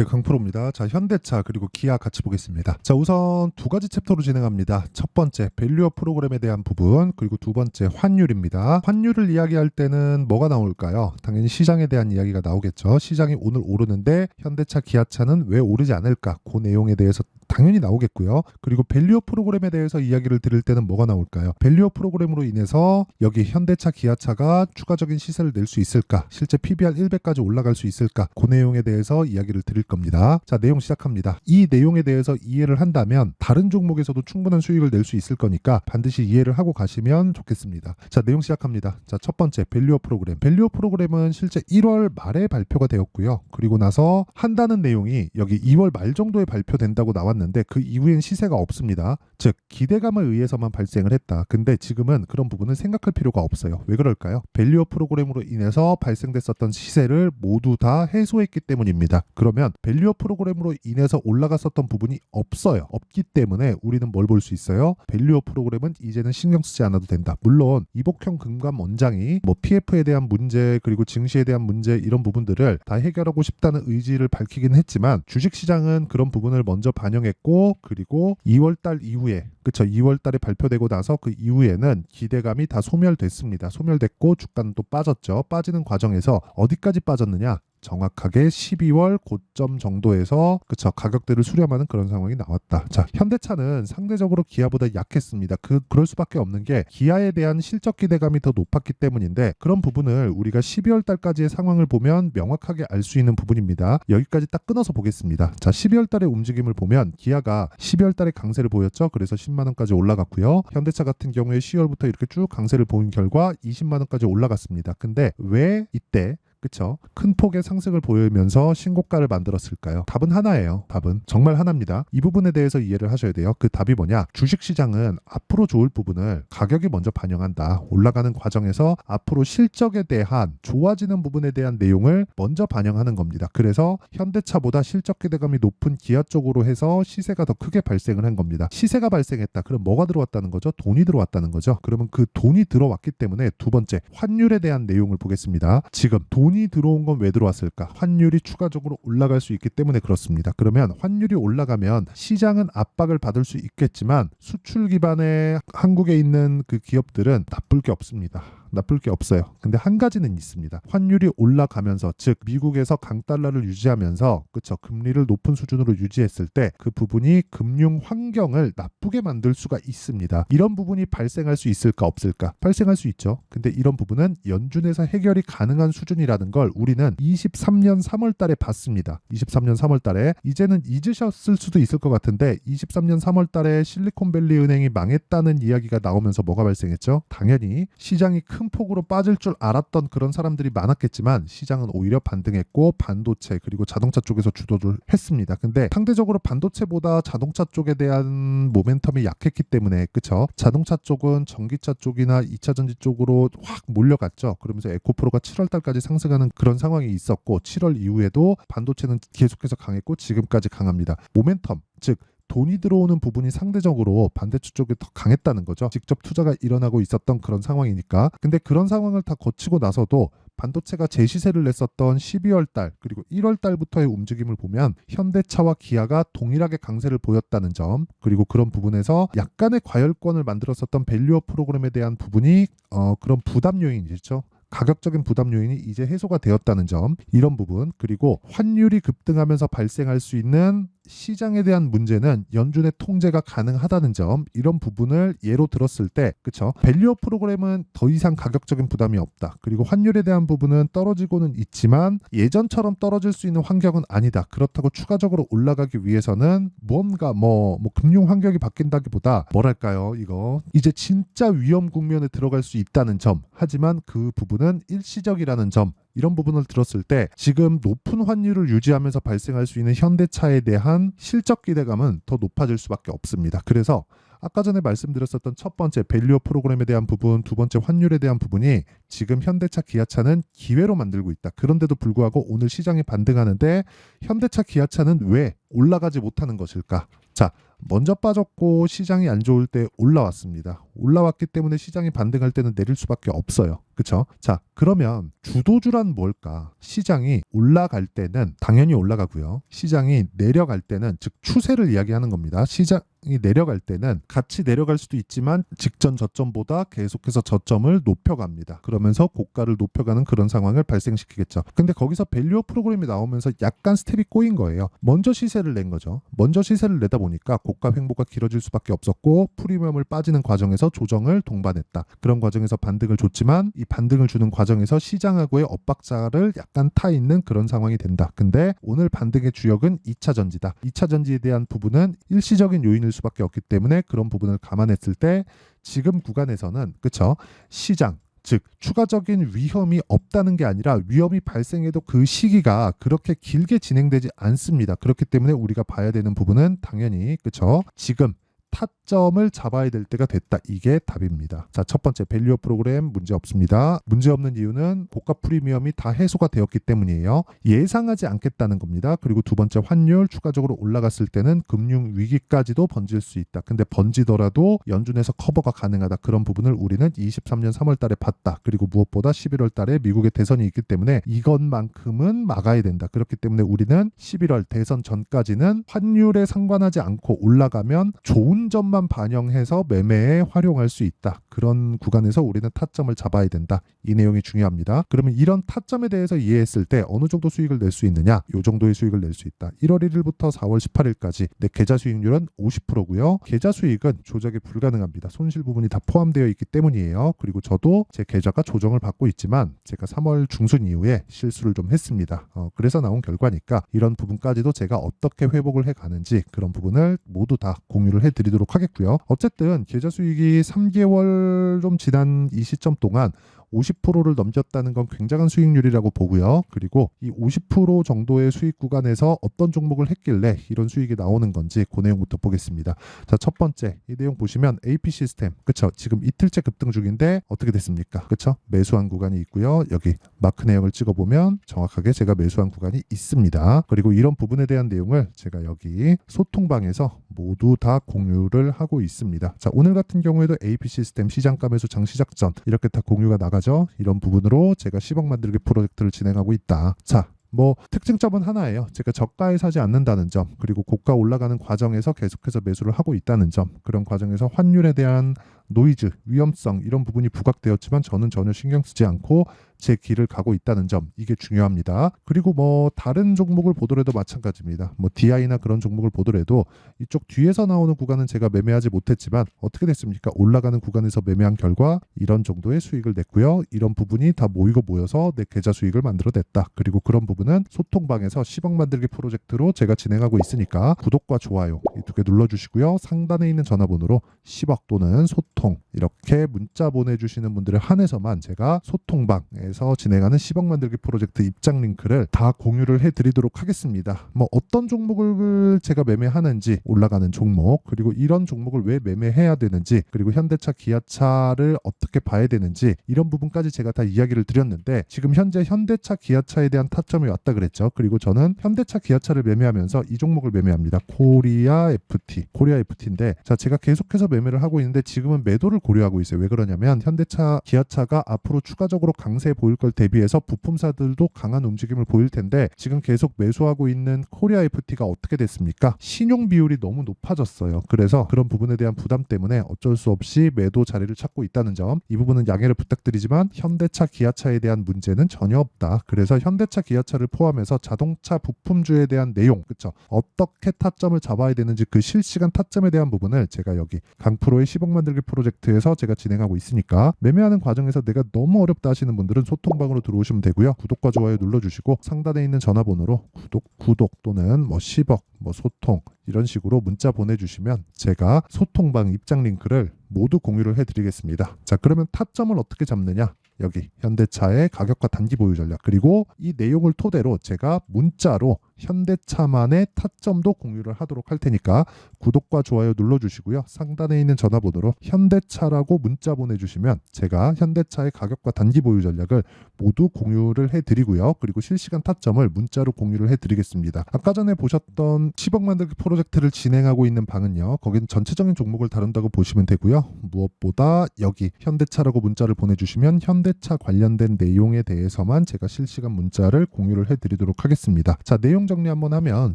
네, 강프로입니다. 자, 현대차 그리고 기아 같이 보겠습니다. 자, 우선 두 가지 챕터로 진행합니다. 첫 번째, 밸류어 프로그램에 대한 부분, 그리고 두 번째, 환율입니다. 환율을 이야기할 때는 뭐가 나올까요? 당연히 시장에 대한 이야기가 나오겠죠. 시장이 오늘 오르는데 현대차, 기아차는 왜 오르지 않을까? 그 내용에 대해서 당연히 나오겠고요. 그리고 밸류어 프로그램에 대해서 이야기를 드릴 때는 뭐가 나올까요? 밸류어 프로그램으로 인해서 여기 현대차, 기아차가 추가적인 시세를 낼 수 있을까? 실제 PBR 100까지 올라갈 수 있을까? 그 내용에 대해서 이야기를 드릴 겁니다. 자, 내용 시작합니다. 이 내용에 대해서 이해를 한다면 다른 종목에서도 충분한 수익을 낼 수 있을 거니까 반드시 이해를 하고 가시면 좋겠습니다. 자, 내용 시작합니다. 자, 첫 번째 밸류어 프로그램. 밸류어 프로그램은 실제 1월 말에 발표가 되었고요. 그리고 나서 한다는 내용이 여기 2월 말 정도에 발표된다고 나왔는데 그 이후엔 시세가 없습니다. 즉 기대감에 의해서만 발생을 했다. 근데 지금은 그런 부분은 생각할 필요가 없어요. 왜 그럴까요? 밸류어 프로그램으로 인해서 발생됐었던 시세를 모두 다 해소했기 때문입니다. 그러면 밸류어 프로그램으로 인해서 올라갔었던 부분이 없어요. 없기 때문에 우리는 뭘 볼 수 있어요? 밸류어 프로그램은 이제는 신경 쓰지 않아도 된다. 물론 이복형 금감 원장이 뭐 PF에 대한 문제 그리고 증시에 대한 문제 이런 부분들을 다 해결하고 싶다는 의지를 밝히긴 했지만 주식 시장은 그런 부분을 먼저 반영 했고 그리고 2월 달 이후에 그쵸 2월 달에 발표되고 나서 그 이후에는 기대감이 다 소멸됐습니다. 소멸됐고 주가는 또 빠졌죠. 빠지는 과정에서 어디까지 빠졌느냐? 정확하게 12월 고점 정도에서 그쵸 가격대를 수렴하는 그런 상황이 나왔다. 자 현대차는 상대적으로 기아보다 약했습니다. 그 그럴 수밖에 없는 게 기아에 대한 실적 기대감이 더 높았기 때문인데 그런 부분을 우리가 12월 달까지의 상황을 보면 명확하게 알 수 있는 부분입니다. 여기까지 딱 끊어서 보겠습니다. 자 12월 달의 움직임을 보면 기아가 12월 달에 강세를 보였죠. 그래서 10만 원까지 올라갔고요. 현대차 같은 경우에 10월부터 이렇게 쭉 강세를 보인 결과 20만 원까지 올라갔습니다. 근데 왜 이때 그쵸? 큰 폭의 상승을 보이면서 신고가를 만들었을까요? 답은 하나예요. 답은 정말 하나입니다. 이 부분에 대해서 이해를 하셔야 돼요. 그 답이 뭐냐? 주식 시장은 앞으로 좋을 부분을 가격이 먼저 반영한다. 올라가는 과정에서 앞으로 실적에 대한 좋아지는 부분에 대한 내용을 먼저 반영하는 겁니다. 그래서 현대차보다 실적 기대감이 높은 기아 쪽으로 해서 시세가 더 크게 발생을 한 겁니다. 시세가 발생했다. 그럼 뭐가 들어왔다는 거죠? 돈이 들어왔다는 거죠. 그러면 그 돈이 들어왔기 때문에 두 번째 환율에 대한 내용을 보겠습니다. 지금 돈 돈이 들어온 건 왜 들어왔을까? 환율이 추가적으로 올라갈 수 있기 때문에 그렇습니다. 그러면 환율이 올라가면 시장은 압박을 받을 수 있겠지만 수출 기반의 한국에 있는 그 기업들은 나쁠 게 없습니다. 나쁠 게 없어요. 근데 한 가지는 있습니다. 환율이 올라가면서 즉 미국에서 강달러를 유지하면서 그쵸 금리를 높은 수준으로 유지했을 때 그 부분이 금융 환경을 나쁘게 만들 수가 있습니다. 이런 부분이 발생할 수 있을까 없을까? 발생할 수 있죠. 근데 이런 부분은 연준에서 해결이 가능한 수준이라는 걸 우리는 23년 3월 달에 봤습니다. 23년 3월 달에 이제는 잊으셨을 수도 있을 것 같은데 23년 3월 달에 실리콘밸리 은행이 망했다는 이야기가 나오면서 뭐가 발생했죠? 당연히 시장이 큰 폭으로 빠질 줄 알았던 그런 사람들이 많았겠지만 시장은 오히려 반등했고 반도체 그리고 자동차 쪽에서 주도를 했습니다. 근데 상대적으로 반도체보다 자동차 쪽에 대한 모멘텀이 약했기 때문에 그쵸? 자동차 쪽은 전기차 쪽이나 2차 전지 쪽으로 확 몰려갔죠. 그러면서 에코프로가 7월 달까지 상승하는 그런 상황이 있었고 7월 이후에도 반도체는 계속해서 강했고 지금까지 강합니다. 모멘텀 즉 돈이 들어오는 부분이 상대적으로 반대쪽 쪽에 더 강했다는 거죠. 직접 투자가 일어나고 있었던 그런 상황이니까. 근데 그런 상황을 다 거치고 나서도 반도체가 제시세를 냈었던 12월 달 그리고 1월 달부터의 움직임을 보면 현대차와 기아가 동일하게 강세를 보였다는 점 그리고 그런 부분에서 약간의 과열권을 만들었었던 밸류어 프로그램에 대한 부분이 어, 그런 부담 요인이죠. 가격적인 부담 요인이 이제 해소가 되었다는 점 이런 부분 그리고 환율이 급등하면서 발생할 수 있는 시장에 대한 문제는 연준의 통제가 가능하다는 점 이런 부분을 예로 들었을 때 그쵸? 밸류어 프로그램은 더 이상 가격적인 부담이 없다. 그리고 환율에 대한 부분은 떨어지고는 있지만 예전처럼 떨어질 수 있는 환경은 아니다. 그렇다고 추가적으로 올라가기 위해서는 뭔가 뭐, 뭐 금융 환경이 바뀐다기보다 뭐랄까요? 이거 이제 진짜 위험 국면에 들어갈 수 있다는 점. 하지만 그 부분은 일시적이라는 점 이런 부분을 들었을 때 지금 높은 환율을 유지하면서 발생할 수 있는 현대차에 대한 실적 기대감은 더 높아질 수밖에 없습니다. 그래서 아까 전에 말씀드렸었던 첫 번째 밸류어 프로그램에 대한 부분, 두 번째 환율에 대한 부분이 지금 현대차, 기아차는 기회로 만들고 있다. 그런데도 불구하고 오늘 시장이 반등하는데 현대차, 기아차는 왜 올라가지 못하는 것일까? 자, 먼저 빠졌고 시장이 안 좋을 때 올라왔습니다. 올라왔기 때문에 시장이 반등할 때는 내릴 수밖에 없어요. 그쵸? 자, 그러면 주도주란 뭘까? 시장이 올라갈 때는 당연히 올라가고요. 시장이 내려갈 때는 즉 추세를 이야기하는 겁니다. 시장 이 내려갈 때는 같이 내려갈 수도 있지만 직전 저점보다 계속해서 저점을 높여갑니다. 그러면서 고가를 높여가는 그런 상황을 발생시키겠죠. 근데 거기서 밸류어 프로그램이 나오면서 약간 스텝이 꼬인 거예요. 먼저 시세를 낸 거죠. 먼저 시세를 내다 보 니까 고가 횡보가 길어질 수밖에 없었고 프리미엄을 빠지는 과정에서 조정을 동반했다. 그런 과정에서 반등을 줬지만 이 반등을 주는 과정에서 시장하고의 엇박자를 약간 타 있는 그런 상황이 된다. 근데 오늘 반등의 주역은 2차 전지다. 2차 전지에 대한 부분은 일시적인 요인일 수밖에 없기 때문에 그런 부분을 감안했을 때 지금 구간에서는 그쵸 시장 즉 추가적인 위험이 없다는 게 아니라 위험이 발생해도 그 시기가 그렇게 길게 진행되지 않습니다. 그렇기 때문에 우리가 봐야 되는 부분은 당연히 그쵸 지금 타점을 잡아야 될 때가 됐다. 이게 답입니다. 자, 첫 번째 밸류어 프로그램 문제 없습니다. 문제 없는 이유는 고가 프리미엄이 다 해소가 되었기 때문이에요. 예상하지 않겠다는 겁니다. 그리고 두 번째 환율 추가적으로 올라갔을 때는 금융 위기까지도 번질 수 있다. 근데 번지더라도 연준에서 커버가 가능하다. 그런 부분을 우리는 23년 3월 달에 봤다. 그리고 무엇보다 11월 달에 미국의 대선이 있기 때문에 이것만큼은 막아야 된다. 그렇기 때문에 우리는 11월 대선 전까지는 환율에 상관하지 않고 올라가면 좋은 점만 반영해서 매매에 활용할 수 있다. 그런 구간에서 우리는 타점을 잡아야 된다. 이 내용이 중요합니다. 그러면 이런 타점에 대해서 이해했을 때 어느 정도 수익을 낼 수 있느냐? 이 정도의 수익을 낼 수 있다. 1월 1일부터 4월 18일까지 내 계좌 수익률은 50%고요. 계좌 수익은 조작이 불가능합니다. 손실 부분이 다 포함되어 있기 때문이에요. 그리고 저도 제 계좌가 조정을 받고 있지만 제가 3월 중순 이후에 실수를 좀 했습니다. 어, 그래서 나온 결과니까 이런 부분까지도 제가 어떻게 회복을 해 가는지 그런 부분을 모두 다 공유를 해 드 리도록 하겠고요. 어쨌든 계좌 수익이 3개월 좀 지난 이 시점 동안 50%를 넘겼다는 건 굉장한 수익률이라고 보고요. 그리고 이 50% 정도의 수익 구간에서 어떤 종목을 했길래 이런 수익이 나오는 건지 그 내용부터 보겠습니다. 자, 첫 번째 이 내용 보시면 AP 시스템 그쵸? 지금 이틀째 급등 중인데 어떻게 됐습니까? 그쵸? 매수한 구간이 있고요. 여기 마크 내역을 찍어보면 정확하게 제가 매수한 구간이 있습니다. 그리고 이런 부분에 대한 내용을 제가 여기 소통방에서 모두 다 공유를 하고 있습니다. 자, 오늘 같은 경우에도 AP 시스템 시장가 매수 장시작 전 이렇게 다 공유가 나가 죠. 이런 부분으로 제가 10억 만들기 프로젝트를 진행하고 있다. 자, 뭐 특징점은 하나예요. 제가 저가에 사지 않는다는 점, 그리고 고가 올라가는 과정에서 계속해서 매수를 하고 있다는 점, 그런 과정에서 환율에 대한 노이즈, 위험성 이런 부분이 부각되었지만 저는 전혀 신경 쓰지 않고 제 길을 가고 있다는 점 이게 중요합니다. 그리고 뭐 다른 종목을 보더라도 마찬가지입니다. 뭐 DI나 그런 종목을 보더라도 이쪽 뒤에서 나오는 구간은 제가 매매하지 못했지만 어떻게 됐습니까? 올라가는 구간에서 매매한 결과 이런 정도의 수익을 냈고요. 이런 부분이 다 모이고 모여서 내 계좌 수익을 만들어냈다. 그리고 그런 부분은 소통방에서 10억 만들기 프로젝트로 제가 진행하고 있으니까 구독과 좋아요 이 두 개 눌러주시고요. 상단에 있는 전화번호로 10억 또는 소통 이렇게 문자 보내주시는 분들을 한해서만 제가 소통방에 서 진행하는 10억 만들기 프로젝트 입장 링크를 다 공유를 해드리도록 하겠습니다. 뭐 어떤 종목을 제가 매매하는지 올라가는 종목 그리고 이런 종목을 왜 매매해야 되는지 그리고 현대차 기아차를 어떻게 봐야 되는지 이런 부분까지 제가 다 이야기를 드렸는데 지금 현재 현대차 기아차에 대한 타점이 왔다 그랬죠. 그리고 저는 현대차 기아차를 매매하면서 이 종목을 매매합니다. 코리아 FT 코리아 FT인데 자 제가 계속해서 매매를 하고 있는데 지금은 매도를 고려하고 있어요. 왜 그러냐면 현대차 기아차가 앞으로 추가적으로 강세 보일 걸 대비해서 부품사들도 강한 움직임을 보일 텐데 지금 계속 매수하고 있는 코리아 FT가 어떻게 됐습니까? 신용 비율이 너무 높아졌어요. 그래서 그런 부분에 대한 부담 때문에 어쩔 수 없이 매도 자리를 찾고 있다는 점 이 부분은 양해를 부탁드리지만 현대차 기아차에 대한 문제는 전혀 없다. 그래서 현대차 기아차를 포함해서 자동차 부품주에 대한 내용 그쵸 어떻게 타점을 잡아야 되는지 그 실시간 타점에 대한 부분을 제가 여기 강프로의 10억 만들기 프로젝트에서 제가 진행하고 있으니까 매매하는 과정에서 내가 너무 어렵다 하시는 분들은 소통방으로 들어오시면 되고요. 구독과 좋아요 눌러주시고 상단에 있는 전화번호로 구독 구독 또는 뭐 10억 뭐 소통 이런 식으로 문자 보내주시면 제가 소통방 입장 링크를 모두 공유를 해드리겠습니다. 자 그러면 타점을 어떻게 잡느냐? 여기 현대차의 가격과 단기 보유 전략 그리고 이 내용을 토대로 제가 문자로 현대차만의 타점도 공유를 하도록 할 테니까 구독과 좋아요 눌러주시고요. 상단에 있는 전화번호로 현대차라고 문자 보내주시면 제가 현대차의 가격과 단기 보유 전략을 모두 공유를 해드리고요. 그리고 실시간 타점을 문자로 공유를 해드리겠습니다. 아까 전에 보셨던 10억 만들기 프로젝트를 진행하고 있는 방은요. 거긴 전체적인 종목을 다룬다고 보시면 되고요. 무엇보다 여기 현대차라고 문자를 보내주시면 현대차 관련된 내용에 대해서만 제가 실시간 문자를 공유를 해드리도록 하겠습니다. 자 내용 정리 한번 하면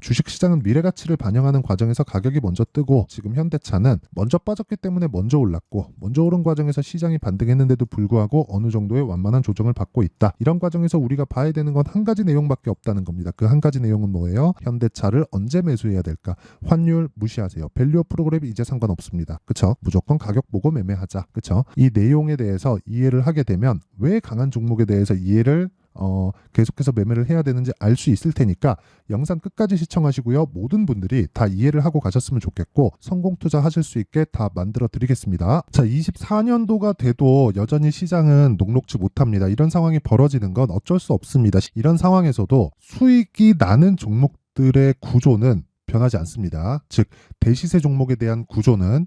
주식시장은 미래 가치를 반영하는 과정에서 가격이 먼저 뜨고 지금 현대차는 먼저 빠졌기 때문에 먼저 올랐고 먼저 오른 과정에서 시장이 반등했는데도 불구하고 어느 정도의 완만한 조정을 받고 있다. 이런 과정에서 우리가 봐야 되는 건 한 가지 내용밖에 없다는 겁니다. 그 한 가지 내용은 뭐예요? 현대차를 언제 매수해야 될까? 환율 무시하세요. 밸류어 프로그램이 이제 상관없습니다. 그쵸? 무조건 가격 보고 매매하자. 그쵸? 이 내용에 대해서 이해를 하게 되면 왜 강한 종목에 대해서 이해를 어, 계속해서 매매를 해야 되는지 알 수 있을 테니까 영상 끝까지 시청하시고요. 모든 분들이 다 이해를 하고 가셨으면 좋겠고 성공 투자 하실 수 있게 다 만들어 드리겠습니다. 자, 24년도가 돼도 여전히 시장은 녹록지 못합니다. 이런 상황이 벌어지는 건 어쩔 수 없습니다. 이런 상황에서도 수익이 나는 종목들의 구조는 변하지 않습니다. 즉 대시세 종목에 대한 구조는